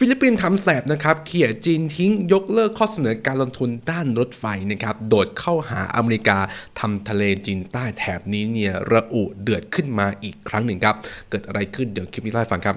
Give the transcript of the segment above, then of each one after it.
ฟิลิปปินส์ทำแสบนะครับเขี่ยจีนทิ้งยกเลิกข้อเสนอการลงทุนด้านรถไฟนะครับ โดดเข้าหาอเมริกาทำทะเลจีนใต้แถบนี้เนี่ยระอุเดือดขึ้นมาอีกครั้งหนึ่งครับ เกิดอะไรขึ้นเดี๋ยวคลิปนี้เล่าให้ฟังครับ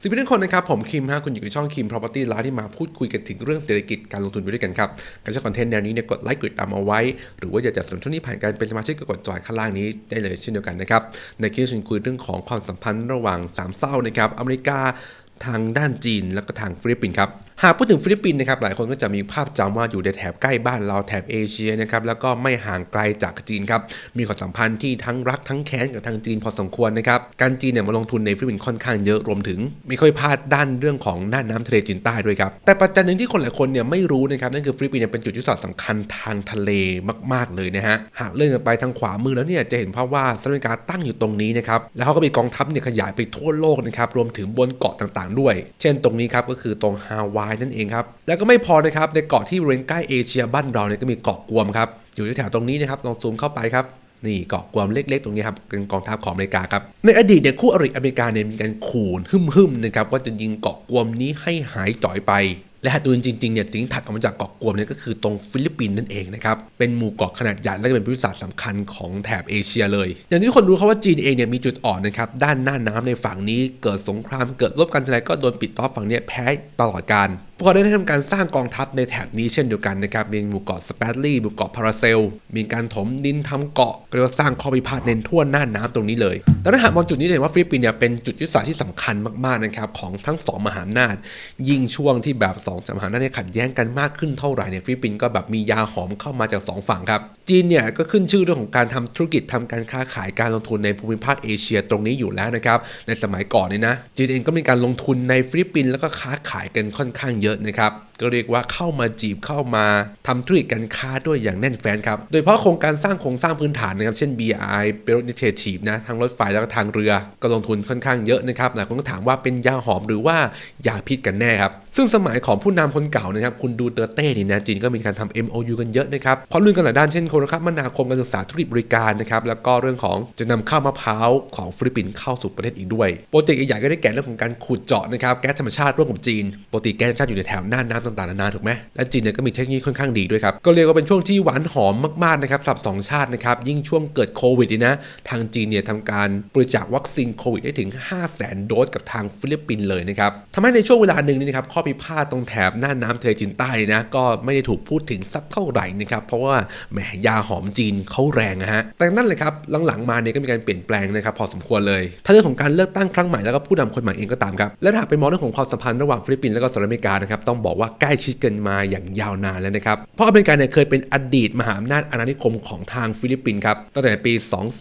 สวัสดีทุกคนนะครับ ผมคิมฮะคุณอยู่ในช่องคิม Property ร้านที่มาพูดคุยกันถึงเรื่องเศรษฐกิจการลงทุนไปด้วยกันครับการใช้คอนเทนต์แนวนี้เนี่ยกดไลค์กดตามเอาไว้ หรือว่าอยากจะสนับสนุนที่ผ่านการเป็นสมาชิกก็กดจอยข้างล่างนี้ได้เลยเช่นเดียวกันนะครับในคลิปฉันคุยเรื่องของความสัมพันธ์ระหว่างสามเศร้านะครับอเมริกาทางด้านจีนแล้วก็ทางฟิลิปปินส์ครับหากพูดถึงฟิลิปปินส์นะครับหลายคนก็จะมีภาพจำว่าอยู่ในแถบใกล้บ้านเราแถบเอเชียนะครับแล้วก็ไม่ห่างไกลจากจีนครับมีความสัมพันธ์ที่ทั้งรักทั้งแค้นกับทางจีนพอสมควรนะครับการจีนเนี่ยมาลงทุนในฟิลิปปินส์ค่อนข้างเยอะรวมถึง ไม่ค่อยพลาดด้านเรื่องของน่านน้ำทะเลจีนใต้ด้วยครับแต่ปัจจัยหนึ่งที่คนหลายคนเนี่ยไม่รู้นะครับนั่นคือฟิลิปปินส์เนี่ยเป็นจุดยุทธศาสตร์สำคัญทางทะเลมาก ๆเลยนะฮะหากเลื่อนกันไปทางขวามือแล้วเนี่ยจะเห็นภาพว่าสหรัฐอเมริกาตั้งอยู่ตรงนี้นะครับแล้วเขาก็มีกองทัพเนี่ยขยายไปทั่วโลกนะครับรวมถึงบนเกาะต่างๆ ด้วย เช่นตรงนี้ครับก็คือตรงฮาวายนั่นเองครับ แล้วก็ไม่พอนะครับในเกาะที่บริเวณใกล้เอเชียบ้านเราเนี่ยก็มีเกาะกวมครับอยู่แถวตรงนี้นะครับลองซูมเข้าไปครับนี่เกาะกวมเล็กๆ ตรงนี้ครับเป็นกองทัพของอเมริกาครับในอดีตเนี่ยคู่อริอเมริกาเนี่ยมีการขู่หึ่มๆนะครับว่าจะยิงเกาะกวมนี้ให้หายจ่อยไป และหากดูจริงๆเนี่ยสิ่งที่ถัดออกมาจากเกาะกวมเนี่ยก็คือตรงฟิลิปปินส์นั่นเองนะครับเป็นหมู่เกาะขนาดใหญ่และเป็นภูมิศาสตร์สำคัญของแถบเอเชียเลย อย่างที่คนรู้เขาว่าจีนเองเนี่ยมีจุดอ่อนนะครับด้านหน้าน้ำในฝั่งนี้เกิดสงครามเกิดรบกันทีไรก็โดนปิดล้อมฝั่งเนี่ยแพ้ตลอดการพวกเขาได้ทำการสร้างกองทัพในแถบนี้เช่นเดียวกันนะครับ มีหมู่เกาะสเปรลี่หมู่เกาะพาราเซล มีการถมดินทำเกาะเรียกว่าสร้างข้อพิพาทเน้นทั่วหน้าน้ำตรงนี้เลยแต่ถ้าหากมองจุดนี้จะเห็นว่าฟิลิปปินส์เนี่ยเป็นจุดยุทธศาสตร์ที่สำคัญมากๆนะครับของทั้งสองมหาอำนาจ ยิ่งช่วงที่แบบสองมหาอำนาจเนี่ยขัดแย้งกันมากขึ้นเท่าไหร่เนี่ยฟิลิปปินส์ก็แบบมียาหอมเข้ามาจากสองฝั่งครับ จีนเนี่ยก็ขึ้นชื่อเรื่องของการทำธุรกิจทำการค้าขายการลงทุนในภูมิภาคเอเชียตรงนี้อยู่แล้วนะครับในสมัยก่อนเนี่ยนะจีนเองก็มีการลงทุนในฟิลิปปินส์แล้วก็ค้าขายกันค่อนข้างเยเยอะนะครับ ก็เรียกว่าเข้ามาจีบเข้ามาทำธุรกิจการค้าด้วยอย่างแน่นแฟ้นครับ โดยเฉพาะโครงการสร้างโครงสร้างพื้นฐานนะครับ เช่น BRI, b e l Initiative นะทางรถไฟแล้วก็ทางเรือ ก็ลงทุนค่อนข้างเยอะนะครับหลายคนก็ถามว่าเป็นยาหอมหรือว่ายาพิษกันแน่ครับ ซึ่งสมัยของผู้นำคนเก่านะครับ คุณดูเตอร์เต้นี่นะจีนก็มีการทำ MOU กันเยอะนะครับเพราะเรื่องกันหลายด้านเช่นโทรคมนาคมการศึกษาธุรกิจบริการนะครับแล้วก็เรื่องของจะนำข้าวมะพร้าวของฟิลิปปินส์เข้าสู่ประเทศอีกด้วยโปรเจกต์ใหญ่ๆก็ได้แก่เรื่องของการขุดเจาะนะครับแก๊สธรรมชาติร่วมกับจีนปกติแก๊สธรรมชาติอยู่ในแถวหน้าน้ำต่างๆนานาถูกไหมและจีนเนี่ยก็มีเทคโนโลยีค่อนข้างดีด้วยครับก็เรียกว่าเป็นช่วงที่หวานหอมมากๆนะครับสำหรับสองชาตินะครับยิ่งช่วงเกิดโควิดนี่นะทางจีนเนี่ยทำการบริจาควัคซีนโควิดได้ถึง 5 0 0 0 0 0 โดสกับทางฟิลิปปินส์เลยนะครับทำให้ในช่วงเวลาหนึ่งนี่นะครับข้อพิพาทตรงแถบหน้าน้ำทะเลจีนใต้นะก็ไม่ได้ถูกพูดถึงสักเท่าไหร่นะครับเพราะว่าแหมยาหอมจีนเขาแรงนะฮะแต่นั่นเลยครับหลังๆมาเนี่ยก็มีการเปลี่ยนแปลงนะครับพอสมควรเลยถ้าเรื่องของการเลือกตั้งครั้งใหม่แล้วก็ผู้นำคนใหม่เองก็ตามครับและหากไปมองเรื่องของความสัมพันธ์ระหว่างฟิลิปปินส์และก็สหรัฐอเมริกานะครับต้องบอกว่าใกล้ชิดกันมาอย่างยาวนานแล้วนะครับ เพราะอเมริกาเนี่ยเคยเป็นอดีตมหาอำนาจอาณานิคมของทางฟิลิปปินส์ครับตั้งแต่ปี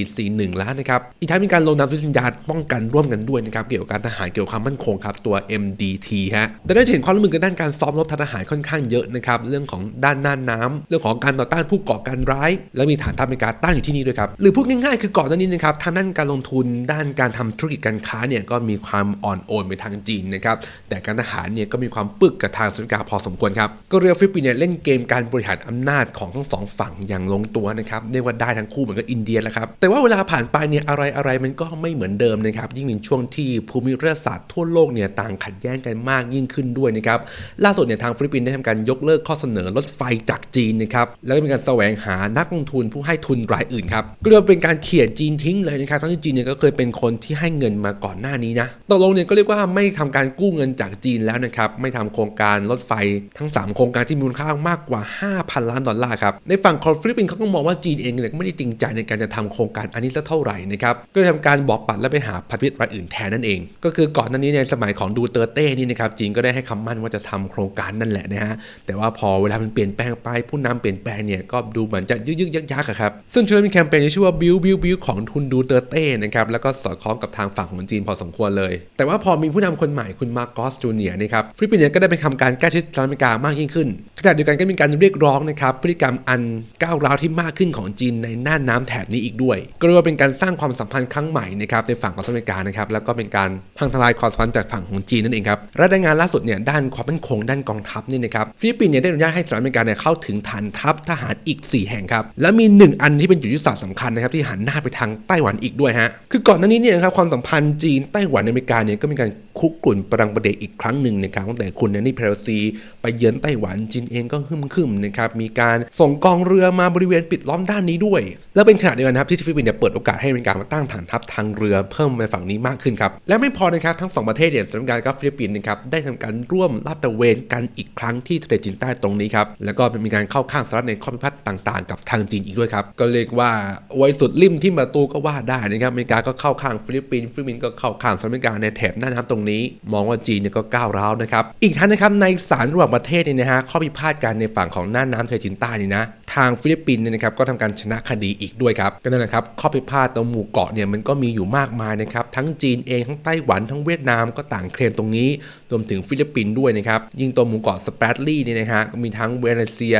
2441 แล้วนะครับ อีกทั้งมีการลงนามสัญญาป้องกันร่วมกันด้วยนะครับเกี่ยวกับการทหารเกี่ยวกับความมั่นคงครับตัว MDT ฮะแต่ได้เห็นความร่วมมือกันด้านการซ้อมรบทหารค่อนข้างเยอะนะครับเรื่องของด้านน่านน้ำเรื่องของการต่อต้านผู้ก่อการร้าย และมีฐานทัพอเมริกาตั้งอยู่ที่นี่ด้วยครับหรือพูดง่ายๆ คือก่อนหน้านี้นะครับทางด้านการลงทุนด้านการทำธุรกิจการค้าเนี่ยก็มีความอ่อนโอนไปทางจีนนะครับแต่การทหารเนี่ยก็มีความปึกกับทางสหรัฐาพอสมควรครับก็เรียกฟิลิปปินส์เล่นเกมการบริหารอำนาจของทั้งสองฝั่งอย่างลงตัวนะครับเรียกว่าได้ทั้งคู่เหมือนกับอินเดียแล้วครับแต่ว่าเวลาผ่านไปเนี่ยอะไรอะไรๆมันก็ไม่เหมือนเดิมนะครับยิ่งเป็นช่วงที่ภูมิรัฐศาสตร์ทั่วโลกเนี่ยต่างขัดแย้งกันมากยิ่งขึ้นด้วยนะครับล่าสุดเนี่ยทางฟิลิปปินส์ได้ทำการยกเลิกข้อเสนอรถไฟจากจีนนะครับแล้วก็มีการแสวงหานักลงทุนผู้ให้ทุนรายอื่นครับก็เรียกเป็นการเขี่ยจีนทิ้งเลยนะครับทั้งที่จีนเนี่ยก็เคยเป็นคนที่ให้เงินมาก่อนหน้านี้นะตกลงเนี่ยก็เรียกว่าไม่ทำการกู้เงินจากจีนแล้วนะครับไม่ทำโครงการรถไฟทั้ง 3 โครงการที่มูลค่ามากกว่า 5,000 ล้านดอลลาร์ครับ ในฝั่งของฟิลิปปินส์เขาก็มองว่าจีนเองเนี่ยก็ไม่ได้จริงใจในการจะทำโครงการอันนี้สักเท่าไหร่นะครับ ก็เลยทำการบอกปัดและไปหาพันธมิตรรายอื่นแทนนั่นเอง ก็คือก่อนหน้านี้ในสมัยของดูเตอร์เต้นี่นะครับจีนก็ได้ให้คำมั่นว่าจะทำโครงการนั่นแหละนะฮะแต่ว่าพอเวลามันเปลี่ยนแปลงไปผู้นำเปลี่ยนแปลงเนี่ยก็ดูเหมือนจะยึกยึกยักยักอะครับซึ่งช่วงนั้มีแคมเปญที่ชื่อว่าบิวบิวบิวของทุนดูเตอร์เต้นะครับแล้วก็สอดคล้องกับทางฝั่งของจีนพอสมควรเลย แต่ว่าพอมีผู้นำคนใหม่คุณมาร์กอสจูเนียร์นะครับฟิลิปปินส์ก็ได้ไปทำการแก้ชิดสหรัฐอเมริกามากยิ่งขึ้นขณะเดียวกันก็มีการเรียกร้องนะครับพฤติกรรมอันก้าวร้าวที่มากขึ้นของจีนในน่านน้ำแถบนี้อีกด้วย ก็เรียกว่าเป็นการสร้างความสัมพันธ์ครั้งใหม่นะครับในฝั่งของสหรัฐอเมริกานะครับแล้วก็เป็นการพังทลายความสัมพันธ์จากฝั่งของจีนนั่นเองครับรายงานล่าสุดเนี่ยด้านความมั่นคงด้านกองทัพนี่นะครับฟิลิปปินส์เนี่ยได้อนุญาตให้สหรัฐอเมริกาเนี่ยเข้าถึงฐานทัพทหารอีก 4 แห่งครับและมี 1 อันที่เป็นจุดยุทธศาสตร์สำคัญนะครับที่หันหน้าไปทางไต้หวันอีกด้วยฮะคือก่อนหน้านี้เนี่ยครับความสัมพันธ์จีนไต้หวันอเมริกาเนี่ยก็มีการคุกกลุ่นประดังประเดอีกครั้งหนึ่งนะครับตั้งแต่คุณแนนนี่เพลซีไปเยือนไต้หวันจีนเองก็ฮึมคึมนะครับมีการส่งกองเรือมาบริเวณปิดล้อมด้านนี้ด้วย และเป็นขณะเดียวกันะครับที่ฟิลิปปินส์เนี่ยเปิดโอกาสให้อเมริกามาตั้งฐานทัพทางเรือเพิ่มในฝั่งนี้มากขึ้นครับและไม่พอนะครับทั้งสองประเทศเนี่ยสหรัฐอเมริกากับฟิลิปปินส์นะครับได้ทำการร่วมลาดตระเวนกันอีกครั้งที่ทะเลจีนใต้ตรงนี้ครับแล้วก็มีการเข้าข้างสหรัฐในข้อพิพาทต่าง ๆ กับทางจีนอีกด้วยครับก็เรียกว่าไว้สุดริมที่ประตูก็ว่าได้นะครับอเมริกาก็เข้าข้างฟิลิปปินส์ฟิลิปปินส์ก็เข้าข้างสหรัฐอเมริกาในแถบหน้าน้ำตรงนี้ มองว่าจีนเนี่ยก็ก้าวร้าวนะครับอีกทั้งนะครับในศาลระหว่างประเทศเนี่ยนะฮะข้อพิพาทกันในฝั่งของน่านน้ำทะเลจีนใต้นี่นะทางฟิลิปปินส์เนี่ยนะครับก็ทำการชนะคดีอีกด้วยครับก็นั่นแหละครับข้อพิพาทตรงหมู่เกาะเนี่ยมันก็มีอยู่มากมายนะครับทั้งจีนเองทั้งไต้หวันทั้งเวียดนามก็ต่างเคลมตรงนี้รวมถึงฟิลิปปินส์ด้วยนะครับยิ่งตัวหมู่เกาะสเปรดลี่เนี่ยนะฮะก็มีทั้งเวเนเซีย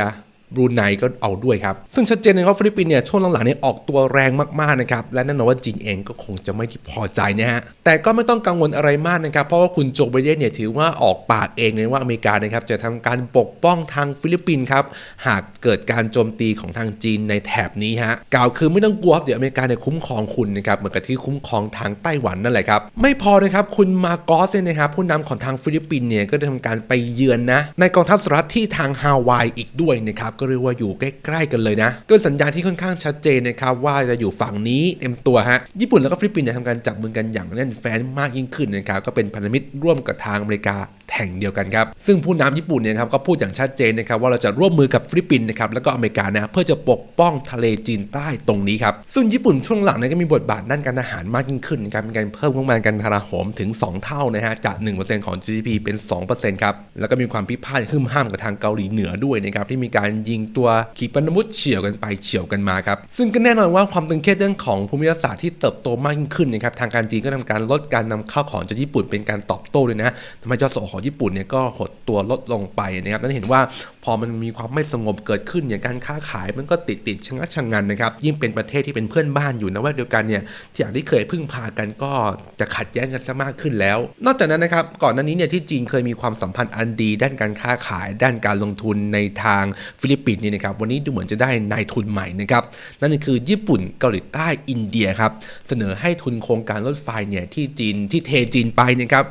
บรูไนก็เอาด้วยครับ ซึ่งชัดเจนเลยว่าฟิลิปปินส์เนี่ยช่วงหลังๆเนี่ยออกตัวแรงมากๆนะครับ และแน่นอนว่าจีนเองก็คงจะไม่ที่พอใจนะฮะ แต่ก็ไม่ต้องกังวลอะไรมากนะครับ เพราะว่าคุณโจไบเดนเนี่ยถือว่าออกปากเองเลยว่าอเมริกานะครับจะทำการปกป้องทางฟิลิปปินส์ครับ หากเกิดการโจมตีของทางจีนในแถบนี้ฮะกล่าวคือไม่ต้องกลัวครับเดี๋ยวอเมริกาเนี่ยคุ้มครองคุณนะครับเหมือนกับที่คุ้มครองทางไต้หวันนั่นแหละครับไม่พอนะครับคุณมาโกอสเนี่ยนะครับผู้นำของทางฟิลิปปินส์เนี่ยก็ได้ทำการไปเยือนนะในกองทัพสหรัฐที่ทางฮาวายอีกด้วยนะครับก็เรียกว่าอยู่ใกล้ๆกันเลยนะก็เป็นสัญญาณที่ค่อนข้างชัดเจนนะครับว่าจะอยู่ฝั่งนี้เต็มตัวฮะญี่ปุ่นแล้วก็ฟิลิปปินส์เนี่ยทำการจับมือกันอย่างแน่นแฟ้นมากยิ่งขึ้นนะครับก็เป็นพันธมิตรร่วมกับทางอเมริกา แห่งเดียวกันครับ ซึ่งผู้นำญี่ปุ่นเนี่ยครับก็พูดอย่างชัดเจนนะครับว่าเราจะร่วมมือกับฟิลิปปินส์นะครับแล้วก็อเมริกานะเพื่อจะปกป้องทะเลจีนใต้ตรงนี้ครับซึ่งญี่ปุ่นช่วงหลังเนี่ยก็มีบทบาทด้านการทหารมากยิ่งขึ้นนะครับมีการเพิ่มงบประมาณการทหารโหมถึง 2 เท่านะฮะจาก 1%ของ GDP เป็น 2%ครับแล้วก็มีความพิพาทขึ้นห้ามกับทางเกาหลีเหนือด้วยนะครับที่มีการยิงตัวขีปนาวุธเฉี่ยวกันไปเฉี่ยวกันมาครับซึ่งก็แน่นอนว่าความตึงเครียดเรื่องของภูมิรัศาสตร์ที่เติบโตมากยิ่งขึ้นนะครับทางการจีนก็ทำการลดการนำเข้าของจากญี่ปุ่นเป็นการตอบโต้ด้วยนะทำให้ยอดส่งออกของญี่ปุ่นเนี่ยก็หดตัวลดลงไปนะครับนั่นเห็นว่า พอมันมีความไม่สงบเกิดขึ้นอย่างการค้าขายมันก็ติดติดชะงักชะงันนะครับ ยิ่งเป็นประเทศที่เป็นเพื่อนบ้านอยู่นะแวกเดียวกันเนี่ยที่อย่างที่เคยพึ่งพากันก็จะขัดแย้งกันซะมากขึ้นแล้ว นอกจากนั้นนะครับก่อนหน้านี้เนี่ยที่จีนเคยมีความสัมพันธ์อันดี ด้านการค้าขาย ด้านการลงทุนในทางฟิลิปปินส์นี่นะครับวันนี้ดูเหมือนจะได้นายทุนใหม่นะครับนั่นก็คือญี่ปุ่นเกาหลีใต้อินเดียครับเสนอให้ทุนโครงการรถไฟเนี่ยที่จีนที่เทจีนไปนะครับ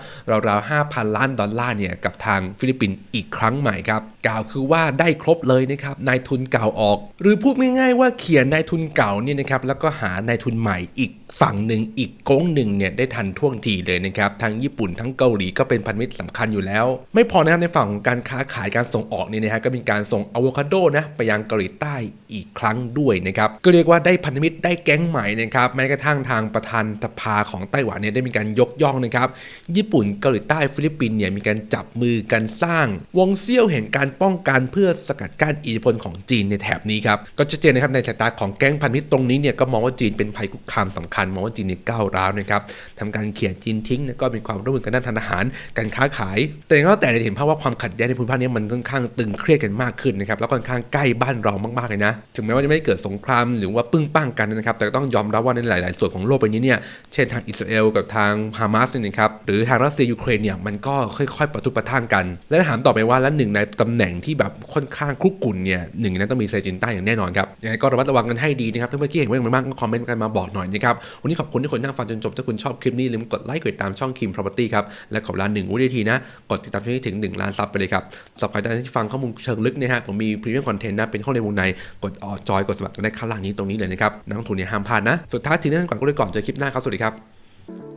ราวๆ5,000 ล้านดอลลาร์เนี่ยกับทางฟิลิปปินส์อีกครั้งใหม่ครับกล่าวคือว่าได้ครบเลยนะครับนายทุนเก่าออก หรือพูดง่ายๆว่าเขียนนายทุนเก่าเนี่ยนะครับแล้วก็หานายทุนใหม่อีก ฝั่งหนึ่งอีกโก้งหนึ่งเนี่ยได้ทันท่วงทีเลยนะครับทั้งญี่ปุ่นทั้งเกาหลีก็เป็นพันธมิตรสำคัญอยู่แล้ว ไม่พอนะครับในฝั่งของการค้าขายการส่งออกเนี่ยนะฮะก็มีการส่งอะโวคาโดนะไปยังเกาหลีใต้อีกครั้งด้วยนะครับก็เรียกว่าได้พันธมิตรได้แก๊งใหม่นะครับแม้กระทั่งทางประธานสภาของไต้หวันเนี่ยได้มีการยกย่องนะครับญี่ปุ่นเกาหลีใต้ฟิลิปปินส์เนี่ยมีการจับมือกันสร้าง วงเซี่ยวแห่งการป้องกันเพื่อสกัดกั้นอิทธิพลของจีนในแถบนี้ครับก็ชัดเจนนะครับในสายตาของแก๊งพันธมิตรตรงนี้เนี่ยก็มองว่าจีนเป็นภัยคุกคามสำคัญมองว่าจีนเนี่ยก้าวร้าวนะครับทำการเขี่ยจีนทิ้งก็มีความร่วมมือกันด้านทางอาหาร การค้าขาย แต่ก็แต่เห็นภาพว่าความขัดแย้งในภูมิภาคนี้มันค่อนข้างตึงเครียดกันมากขึ้นนะครับแล้วก็ค่อนข้างใกล้บ้านเรามากๆเลยนะ ถึงแม้ว่าจะไม่เกิดสงครามหรือว่าปึ้งปั้งกันนะครับ แต่ต้องยอมรับว่าในหลาย ๆ ส่วนของโลกใบนี้เนี่ยเช่นทางอิสราเอลกับทางฮามาสเนี่ยนะครับหรือทางรัสเซียยูเครนเนี่ยมันก็ค่อย ๆ ประทุประท่างกัน และถามต่อไปว่าแล้วหนึ่งในตำแหน่งที่แบบค่อนข้างคลุกกลุ่นเนี่ยหนึ่งนั้นต้องมีทะเลจีนใต้อย่างแน่นอนครับยังไงก็ระมัดระวังกันให้ดีนะครับถ้าเมื่อกี้เห็นว่าย่างไรบ้างก็คอมเมนต์กันมาบอกหน่อยนะครับวันนี้ขอบคุณที่คนนั่งฟังจนจบ ถ้าคุณชอบคลิปนี้ลืมกดไลค์กดติดตามช่องคิม property ครับ และขอเวลาหนึ่งวินาทีนะ กดติดตามช่องนี้ถึง 1 ล้านซับไปเลยครับสำหรับใครที่ฟังข้อมูลเชิงลึกนะฮะผมมีพรีเมียมคอนเทนต์นะเป็นข้อในวงในกดออจอยกดสมัครได้ข้างล่างนี้ตรงนี้เลยนะครับนักลงทุนเนี่ยห้ามพลาดนะสุดท้ายทีนี้ก่อนก็เลยก่อนเจอคลิปหน้าครับสวัสดีครับ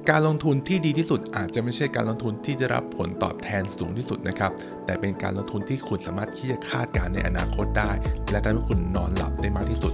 การลงทุนที่ดีที่สุดอาจจะไม่ใช่การลงทุนที่ได้รับผลตอบแทนสูงที่สุดนะครับ แต่เป็นการลงทุนที่คุณสามารถที่จะคาดการณ์ในอนาคตได้ และทำให้คุณนอนหลับได้มากที่สุด